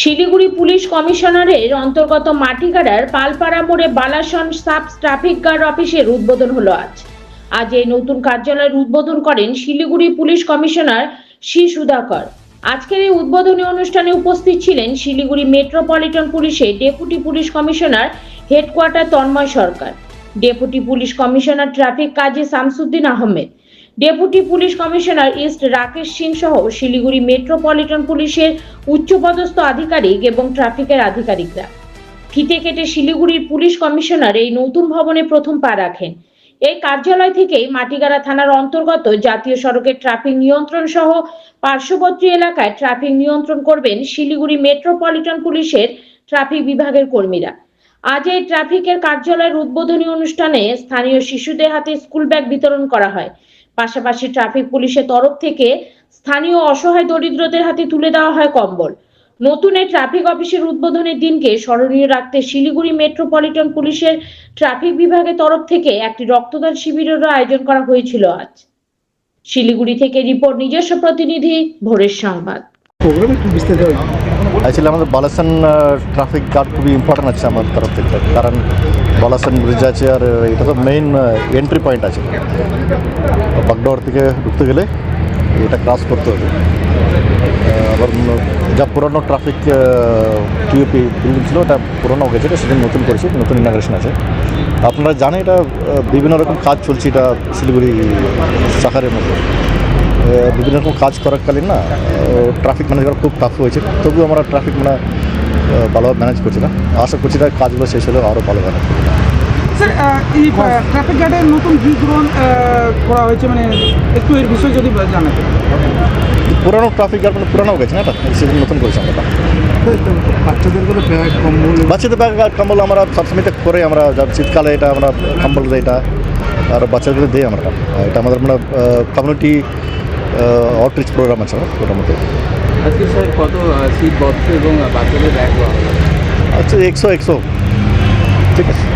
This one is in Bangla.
শিলিগুড়ি পুলিশ কমিশনারের অন্তর্গত মাটিগাড়ার পালপাড়া মোড়ে বালাসন সাব ট্রাফিক গার্ড অফিসের উদ্বোধন হলো আজ। আজ এই নতুন কার্যালয়ের উদ্বোধন করেন শিলিগুড়ি পুলিশ কমিশনার শ্রী সুধাকর। আজকের এই উদ্বোধনী অনুষ্ঠানে উপস্থিত ছিলেন শিলিগুড়ি মেট্রোপলিটন পুলিশের deputy police commissioner headquarter Tanmoy Sarkar. Deputy police commissioner traffic Kazi Shamsuddin Ahmed. Deputy police commissioner east Rakesh Singh সহ শিলিগুড়ি মেট্রোপলিটন পুলিশের উচ্চপদস্থ আধিকারিক এবং ট্রাফিকের আধিকারিকরা। ফিতে কেটে শিলিগুড়ির পুলিশ কমিশনার এই নতুন ভবনে প্রথম পা রাখেন। এই কার্যালয় থেকেই মাটিগাড়া থানার অন্তর্গত জাতীয় সড়কের ট্রাফিক নিয়ন্ত্রণ সহ পার্শ্ববর্তী এলাকায় ট্রাফিক নিয়ন্ত্রণ করবেন শিলিগুড়ি মেট্রোপলিটন পুলিশের ট্রাফিক বিভাগের কর্মীরা। আজ এই ট্রাফিকের কার্যালয়ের উদ্বোধনী অনুষ্ঠানে স্থানীয় শিশুদের হাতে স্কুল ব্যাগ বিতরণ করা হয়। পাশাপাশি ট্রাফিক পুলিশের তরফ থেকে স্থানীয় অসহায় দরিদ্রদের হাতে তুলে দেওয়া হয় কম্বল। নতুন এই ট্রাফিক অফিসের উদ্বোধনের দিনকে স্মরণীয় রাখতে শিলিগুড়ি মেট্রোপলিটন পুলিশের ট্রাফিক বিভাগের তরফ থেকে একটি রক্তদান শিবিরেরও আয়োজন করা হয়েছিল আজ। শিলিগুড়ি থেকে রিপোর্ট নিজস্ব প্রতিনিধি ভোরের সংবাদ। অ্যাকচুয়ালি আমাদের বালাসন ট্রাফিক গার্ড খুবই ইম্পর্টেন্ট আছে আমার তরফ থেকে। কারণ বালাসন ব্রিজ আছে আর এটা তো মেইন এন্ট্রি পয়েন্ট আছে। বাগডোর থেকে ঢুকতে গেলে এটা ক্রস করতে হবে। আবার যা পুরনো ট্রাফিক টিউপি বিল্ডিং ছিল, ওটা পুরনো গেছে সেটা নতুন করেছে, নতুন ইনাগ্রেশন আছে। আপনারা জানেন এটা বিভিন্ন রকম কাজ চলছে এটা শিলিগুড়ি শাখারের মধ্যে। বিভিন্ন রকম কাজ করাকালীন না ট্রাফিক ম্যানেজ করা খুব টাফ হয়েছে, তবুও আমরা ট্রাফিক মানে ভালোভাবে ম্যানেজ করছি না আশা করছি না কাজগুলো শেষ হলে আরও ভালো করব স্যার এই ট্রাফিক গার্ডের নতুন বিগ্রহণ করা হয়েছে মানে একটু এর বিষয়ে যদি জানাতেন পুরানো ট্রাফিক গার্ড মানে পুরানো গেছে না এটা? সেদিন নতুন করেছি আমরা। বাচ্চাদের করে ব্যাগ কম্বল বাচ্চাদের ব্যাগ কম্বল আমরা সবসময় করে আমরা শীতকালে এটা আমরা কম্বল এটা আর বাচ্চাদের দিই আমরা। এটা। আমাদের মানে কমিউনিটি আউটরিচ প্রোগ্রাম আছে ওটার মধ্যে আজকে স্যার কত সিট বক্স এবং বাচ্চাদের ব্যাগ আচ্ছা একশো একশো। ঠিক আছে।